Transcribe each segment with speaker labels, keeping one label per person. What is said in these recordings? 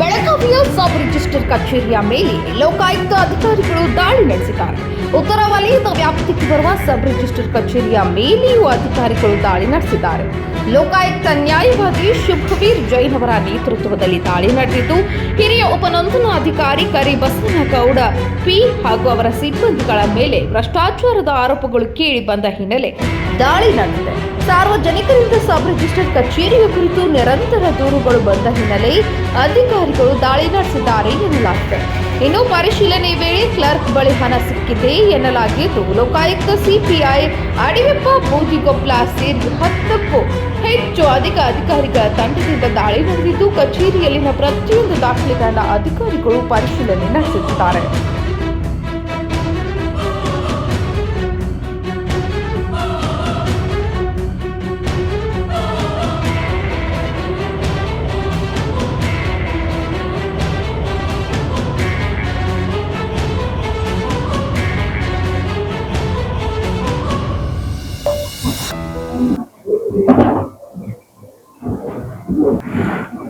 Speaker 1: ಬೆಳಗಾವಿಯ sub register ಕಚೇರಿಯ ಮೇಲೆ ಲೋಕಾಯುಕ್ತ ಅಧಿಕಾರಿಗಳು ದಾಳಿ ನಡೆಸಿದ್ದಾರೆ. ಉತ್ತರ ವಲಯದ ವ್ಯಾಪ್ತಿಗೆ ಬರುವ ಸಬ್ ರಿಜಿಸ್ಟರ್ ಕಚೇರಿಯ ಮೇಲೆಯೂ ಅಧಿಕಾರಿಗಳು ದಾಳಿ ನಡೆಸಿದ್ದಾರೆ. ಲೋಕಾಯುಕ್ತ ನ್ಯಾಯವಾದಿ ಶುಭವೀರ್ ಜೈನ್ ಅವರ ನೇತೃತ್ವದಲ್ಲಿ ದಾಳಿ ನಡೆದಿದ್ದು, ಹಿರಿಯ ಉಪನೋಂದನಾಧಿಕಾರಿ ಕರಿ ಬಸವನಗೌಡ ಪಿ ಹಾಗೂ ಅವರ ಸಿಬ್ಬಂದಿಗಳ ಮೇಲೆ ಭ್ರಷ್ಟಾಚಾರದ ಆರೋಪಗಳು ಕೇಳಿ ಬಂದ ಹಿನ್ನೆಲೆ ದಾಳಿ ನಡೆದಿದೆ. ಸಾರ್ವಜನಿಕರಿಂದ ಸಬ್ ರಿಜಿಸ್ಟರ್ ಕಚೇರಿಯ ಕುರಿತು ನಿರಂತರ ದೂರುಗಳು ಬಂದ ಹಿನ್ನೆಲೆ ಅಧಿಕಾರಿಗಳು ದಾಳಿ ನಡೆಸಿದ್ದಾರೆ ಎನ್ನಲಾಗಿದೆ. ಇನ್ನು ಪರಿಶೀಲನೆ ವೇಳೆ ಕ್ಲರ್ಕ್ ಬಳಿ ಹಣ ಸಿಕ್ಕಿದೆ ಎನ್ನಲಾಗಿದ್ದು, ಲೋಕಾಯುಕ್ತ ಸಿಪಿಐ ಅಡಿವೆಪ್ಪ ಬೂದಿಗೊಪ್ಪಲ ಸೇರಿ ಹತ್ತಕ್ಕೂ ಹೆಚ್ಚು ಅಧಿಕ ಅಧಿಕಾರಿಗಳ ತಂಡದಿಂದ ದಾಳಿ ನಡೆದಿದ್ದು, ಕಚೇರಿಯಲ್ಲಿನ ಪ್ರತಿಯೊಂದು ದಾಖಲೆಗಳನ್ನ ಅಧಿಕಾರಿಗಳು ಪರಿಶೀಲನೆ ನಡೆಸುತ್ತಿದ್ದಾರೆ.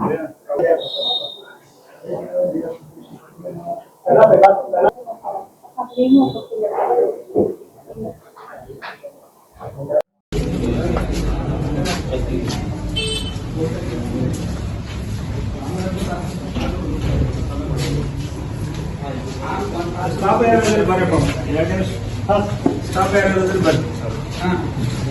Speaker 1: Yeah.
Speaker 2: ಸ್ಟಾಪ್ ಯಾರಾದ್ರೂ ಬರಪ್ಪ ಎರಡು ನಿಮಿಷ ಸ್ಟಾಪ್ ಯಾರಾದ್ರೂ ಬರ್ರಿ ನೀ